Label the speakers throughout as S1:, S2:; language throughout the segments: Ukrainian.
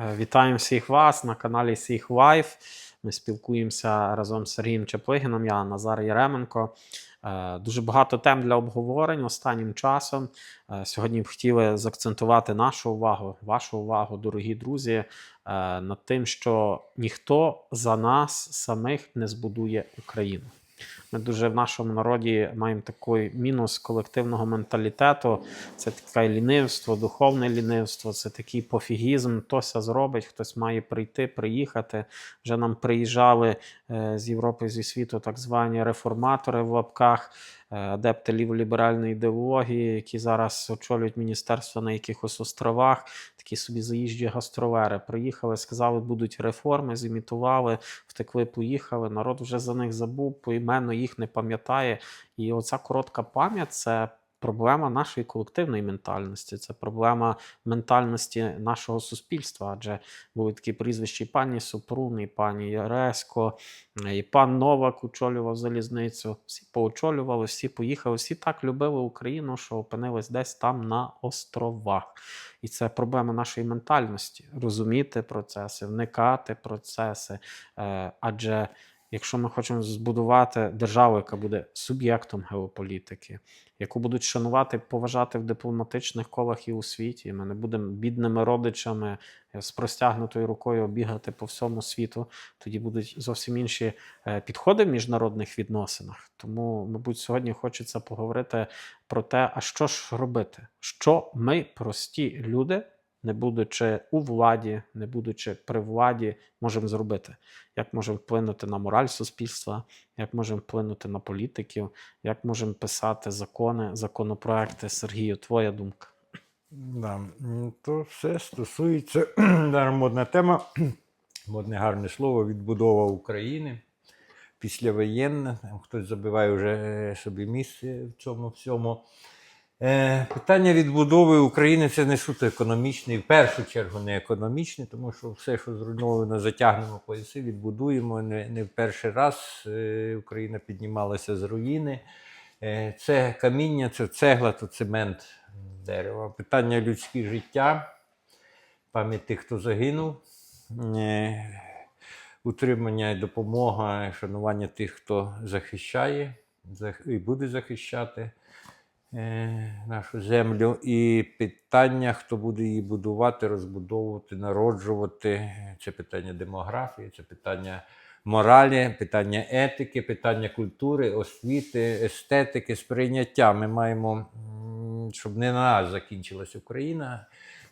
S1: Е, Вітаємо всіх вас на каналі Сіх Лайф. Ми спілкуємося разом з Сергієм Чеплигіном, я Назар Яременко. Е, Дуже багато тем для обговорень останнім часом. Е, Сьогодні б хотіли заакцентувати нашу увагу, вашу увагу, дорогі друзі, над тим, що ніхто за нас самих не збудує Україну. Ми дуже в нашому народі маємо такий мінус колективного менталітету. Це таке лінивство, духовне лінивство, це такий пофігізм. Тося зробить, хтось має прийти, приїхати. Вже нам приїжджали е, з Європи, зі світу так звані реформатори в лапках, адепти ліволіберальної ідеології, які зараз очолюють міністерство на якихось островах, такі собі заїжджі гастровери. Приїхали, сказали, будуть реформи, зімітували, втекли, поїхали. Народ вже за них забув, поіменно їх не пам'ятає. І оця коротка пам'ять це проблема нашої колективної ментальності, це проблема ментальності нашого суспільства. Адже були такі прізвища і пані Супрун, і пані Яресько, і пан Новак очолював залізницю. Всі поочолювали, всі поїхали, всі так любили Україну, що опинились десь там на островах. І це проблема нашої ментальності розуміти процеси, вникати процеси. Е, Адже якщо ми хочемо збудувати державу, яка буде суб'єктом геополітики, яку будуть шанувати, поважати в дипломатичних колах і у світі, ми не будемо бідними родичами з простягнутою рукою бігати по всьому світу, тоді будуть зовсім інші е, підходи в міжнародних відносинах. Тому, мабуть, сьогодні хочеться поговорити про те, а що ж робити, що ми, прості люди, не будучи у владі, не будучи при владі, можемо зробити, як можемо вплинути на мораль суспільства, як можемо вплинути на політиків, як можемо писати закони, законопроекти. Сергію, твоя думка.
S2: Да. То все стосується модна тема, модне гарне слово відбудова України. Післявоєнна. Хтось забиває вже е, собі місце в цьому всьому. Е, питання відбудови України це не суто економічне, в першу чергу не економічне, тому що все, що зруйновано, затягнемо пояси, відбудуємо. Не, не в перший раз е, Україна піднімалася з руїни. Е, це каміння, це цегла, то цемент дерева. Питання людське життя, пам'ять тих, хто загинув, утримання і допомога, шанування тих, хто захищає і буде захищати нашу землю. І питання, хто буде її будувати, розбудовувати, народжувати. Це питання демографії, це питання моралі, питання етики, питання культури, освіти, естетики, сприйняття. Ми маємо, щоб не на нас закінчилась Україна.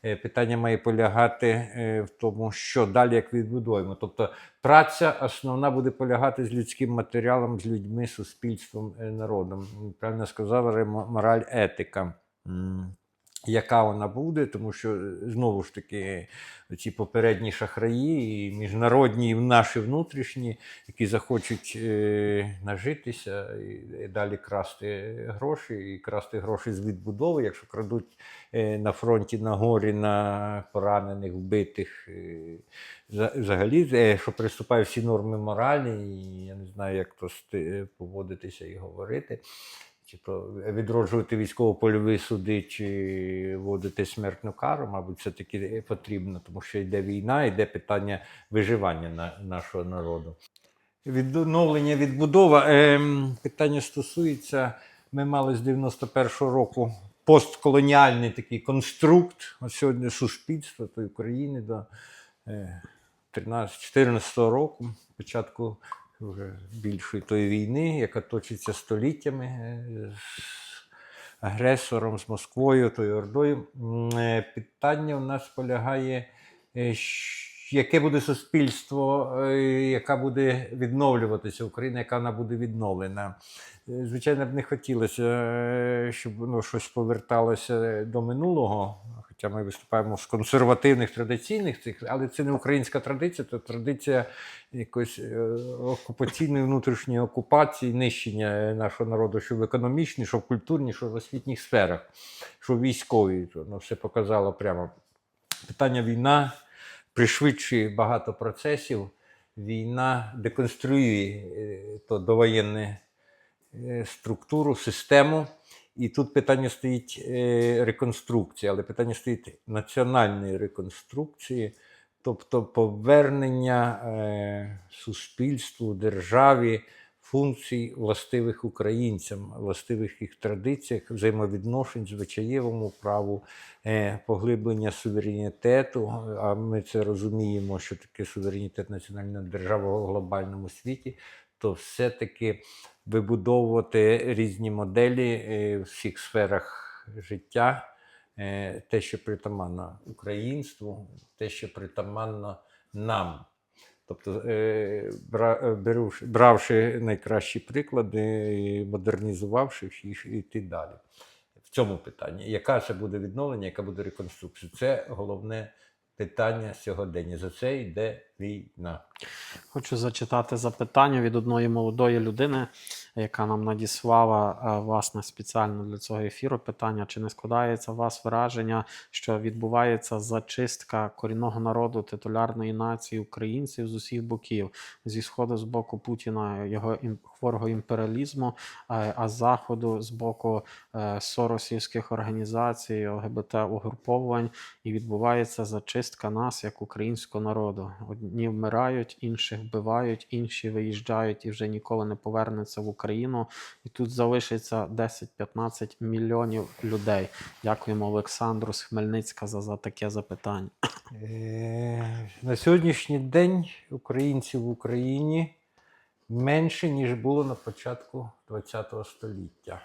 S2: Е, Питання має полягати е, в тому, що далі як відбудуємо. Тобто праця основна буде полягати з людським матеріалом, з людьми, суспільством, е, народом. Правильно сказав мораль, етика. Яка вона буде, тому що е, знову ж таки ці попередні шахраї, і міжнародні, і наші внутрішні, які захочуть е, нажитися і, і далі красти гроші, і красти гроші з відбудови, якщо крадуть е, на фронті, на горі, на поранених, вбитих. е, Взагалі, е, що приступає всі норми моралі, і я не знаю, як то поводитися і говорити. Чи відроджувати військово-польові суди, чи вводити смертну кару, мабуть, все таки потрібно, тому що йде війна, йде питання виживання на, нашого народу. Відновлення, відбудова. Ем, питання стосується, ми мали з 91-го року постколоніальний такий конструкт, ось сьогодні суспільство тої України до е, 13-14 року, початку вже більшої тої війни, яка точиться століттями е, з агресором, з Москвою, тою Ордою. Е, Питання у нас полягає, е, яке буде суспільство, яка буде відновлюватися Україна, яка вона буде відновлена. Звичайно, б не хотілося, щоб ну, щось поверталося до минулого. Хоча ми виступаємо з консервативних традиційних цих, але це не українська традиція, це традиція якоїсь е, окупаційної внутрішньої окупації, нищення е, нашого народу, що в економічній, що в культурній, що в освітніх сферах, що в військовій. То, ну, все показало прямо. Питання війна пришвидшує багато процесів. Війна деконструює е, то довоєнне е, структуру, систему. І тут питання стоїть е, реконструкції, але питання стоїть національної реконструкції тобто повернення е, суспільству, державі функцій властивих українцям, властивих їх традиціях, взаємовідношень, звичаєвому праву, е, поглиблення суверенітету. А ми це розуміємо, що таке суверенітет національної держави в глобальному світі, то все-таки вибудовувати різні моделі е, в всіх сферах життя, е, те, що притаманно українству, те, що притаманно нам. Тобто, е, бравши найкращі приклади, модернізувавши їх, і йти далі. В цьому питанні. Яка це буде відновлення, яка буде реконструкція? Це головне питання сьогодення. За це йде війна.
S1: Хочу зачитати запитання від одної молодої людини, яка нам надіслала е, власне спеціально для цього ефіру. Питання: чи не складається у вас враження, що відбувається зачистка корінного народу титулярної нації українців з усіх боків, зі сходу з боку Путіна, його хворого імперіалізму, е, а з заходу з боку е, соросівських організацій, ЛГБТ угруповувань, і відбувається зачистка нас як українського народу. Одні вмирають, інших вбивають, інші виїжджають і вже ніколи не повернуться в Україну. І тут залишиться 10-15 мільйонів людей. Дякуємо Олександру з Хмельницька за, за таке запитання.
S2: Е, На сьогоднішній день українців в Україні менше, ніж було на початку ХХ століття.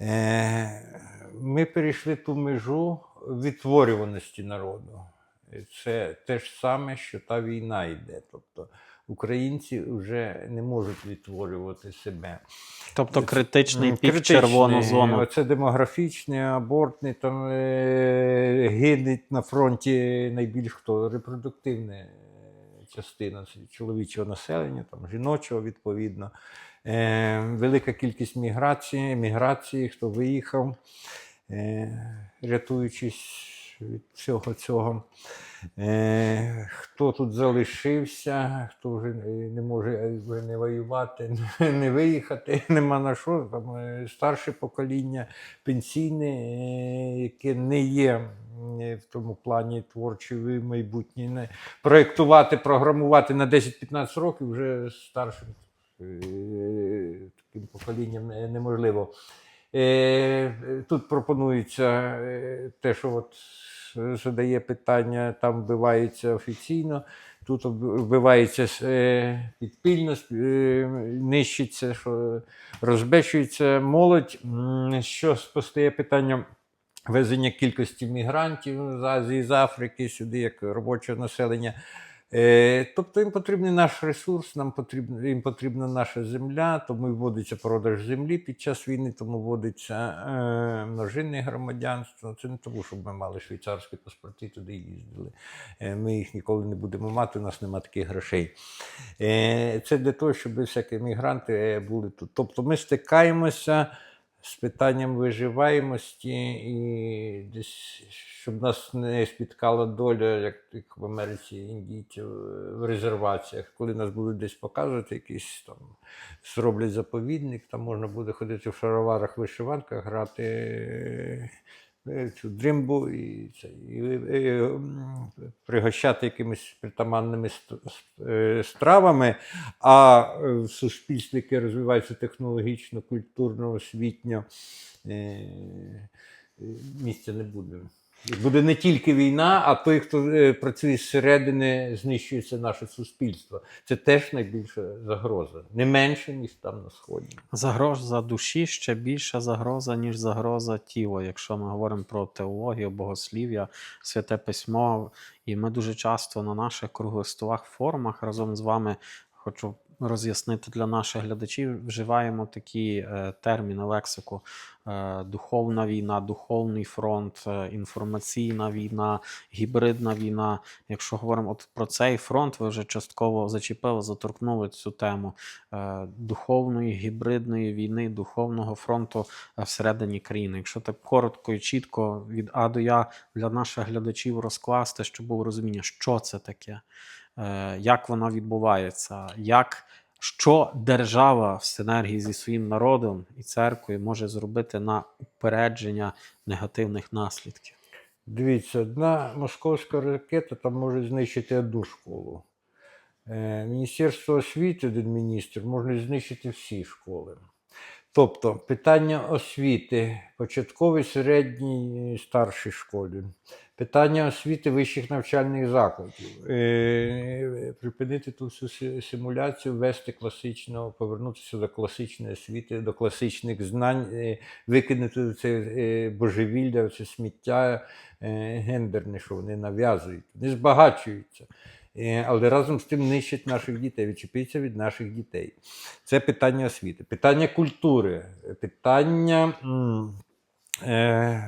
S2: Е, Ми перейшли ту межу відтворюваності народу. Це те ж саме, що та війна йде. Тобто українці вже не можуть відтворювати себе.
S1: Тобто критичний пік червону зону.
S2: Це демографічний, абортний, там е, гинуть на фронті найбільш хто репродуктивна е, частина чоловічого населення, там, жіночого відповідно. Е, велика кількість міграції, міграції, хто виїхав, е, рятуючись від всього цього. Е, хто тут залишився, хто вже не може вже не воювати, не виїхати, нема на що. Там, е, старше покоління, пенсійне, е, яке не є е, в тому плані творче майбутнє. Не проєктувати, програмувати на 10-15 років вже старшим таким поколінням не- неможливо. Е, Тут пропонується е, те, що от задає питання, там вбивається офіційно, тут вбивається е, підпільно, нищиться, що розбещується молодь. Що постає питання везення кількості мігрантів з Азії, з Африки сюди, як робочого населення. Е, Тобто їм потрібен наш ресурс, нам потрібна, їм потрібна наша земля, тому вводиться продаж землі під час війни, тому вводиться е, множинне громадянство. Це не тому, щоб ми мали швейцарські паспорти, туди їздили. Е, ми їх ніколи не будемо мати, у нас немає таких грошей. Це для того, щоб всякі мігранти були тут. Тобто ми стикаємося з питанням виживаємості і десь, щоб нас не спіткала доля, як в Америці індійців е, в резерваціях, коли нас будуть десь показувати, якийсь там зроблять заповідник, там можна буде ходити в шароварах, вишиванках, грати е, цю дримбу і, це, і, і, м, пригощати якимись притаманними е, стравами. А е, в суспільстві, яке розвивається технологічно, культурно, освітньо, е, е, місця не буде. Буде не тільки війна, а той, хто е, працює зсередини, знищується наше суспільство. Це теж найбільша загроза. Не менше, ніж там на Сході.
S1: Загроза душі ще більша загроза, ніж загроза тіла, якщо ми говоримо про теологію, богослів'я, святе письмо. І ми дуже часто на наших круглих столах форумах разом з вами хочу роз'яснити для наших глядачів, вживаємо такі е, терміни, лексику. Е, духовна війна, духовний фронт, е, інформаційна війна, гібридна війна. Якщо говоримо от про цей фронт, ви вже частково зачепили, заторкнули цю тему е, духовної гібридної війни, духовного фронту е, всередині країни. Якщо так коротко і чітко від А до Я для наших глядачів розкласти, щоб було розуміння, що це таке, як вона відбувається, як. Що держава в синергії зі своїм народом і церквою може зробити на упередження негативних наслідків?
S2: Дивіться, одна московська ракета там може знищити одну школу. Е, Міністерство освіти, один міністр, може знищити всі школи. Тобто питання освіти, початковій, середній, старшій школі, питання освіти вищих навчальних закладів, е, припинити ту всю симуляцію, ввести класичного, повернутися до класичної освіти, до класичних знань, е, викинути це е, божевілля, це сміття гендерне, що вони нав'язують, не збагачуються. Але разом з тим нищать наших дітей, відчепиться від наших дітей. Це питання освіти, питання культури, питання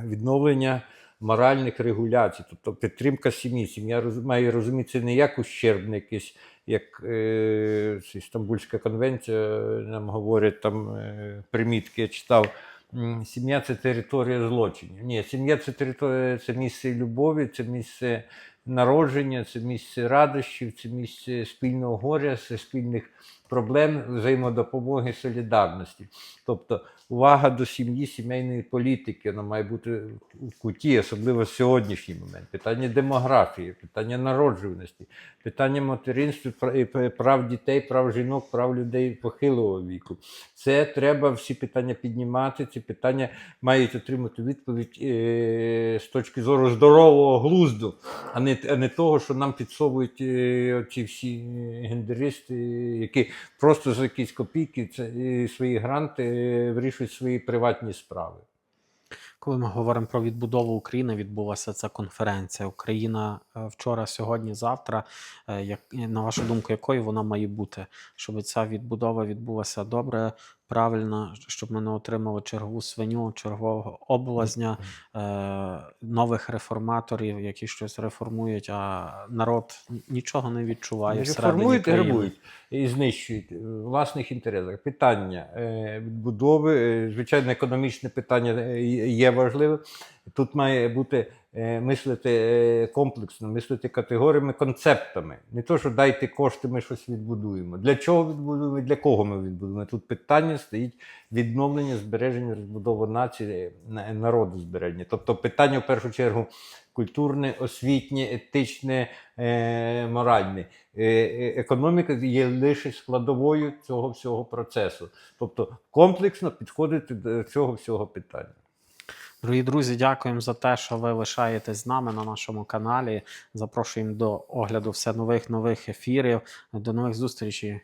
S2: відновлення моральних регуляцій, тобто підтримка сім'ї. Сім'я має розуміти це не як ущербне якесь, як е, Стамбульська конвенція нам говорить, там е, примітки, я читав. Сім'я це територія злочинів. Ні, сім'я це територія, це місце любові, це місце народження, це місце радощів, це місце спільного горя, це спільних проблем, взаємодопомоги, солідарності. Тобто увага до сім'ї, сімейної політики, вона має бути в куті, особливо в сьогоднішній момент. Питання демографії, питання народжуваності, питання материнства, п- прав дітей, прав жінок, прав людей похилого віку. Це треба всі питання піднімати. Ці питання мають отримати відповідь е, з точки зору здорового глузду, а не, а не того, що нам підсовують е, ці всі е, гендеристи, які просто за якісь копійки це, е, свої гранти вирішують свої приватні справи.
S1: Коли ми говоримо про відбудову України, відбулася ця конференція. Україна вчора, сьогодні, завтра. Як на вашу думку, якою вона має бути, щоб ця відбудова відбулася добре, правильно, щоб ми не отримали чергову свиню, чергового облазня, е, нових реформаторів, які щось реформують, а народ нічого не відчуває всередині
S2: Реформують, і грабують і знищують е, в власних інтересах. Питання е, відбудови, е, звичайно, економічне питання е, є важливе. Тут має бути е, мислити е, комплексно, мислити категоріями, концептами. Не то, що дайте кошти, ми щось відбудуємо. Для чого відбудуємо, для кого ми відбудуємо? Тут питання стоїть відновлення, збереження, розбудова нації, народу збереження. Тобто питання в першу чергу культурне, освітнє, етичне, е, моральне. Економіка є лише складовою цього всього процесу. Тобто комплексно підходити до цього всього питання.
S1: Дорогі друзі, дякуємо за те, що ви лишаєтесь з нами на нашому каналі. Запрошуємо до огляду все нових нових ефірів. До нових зустрічей.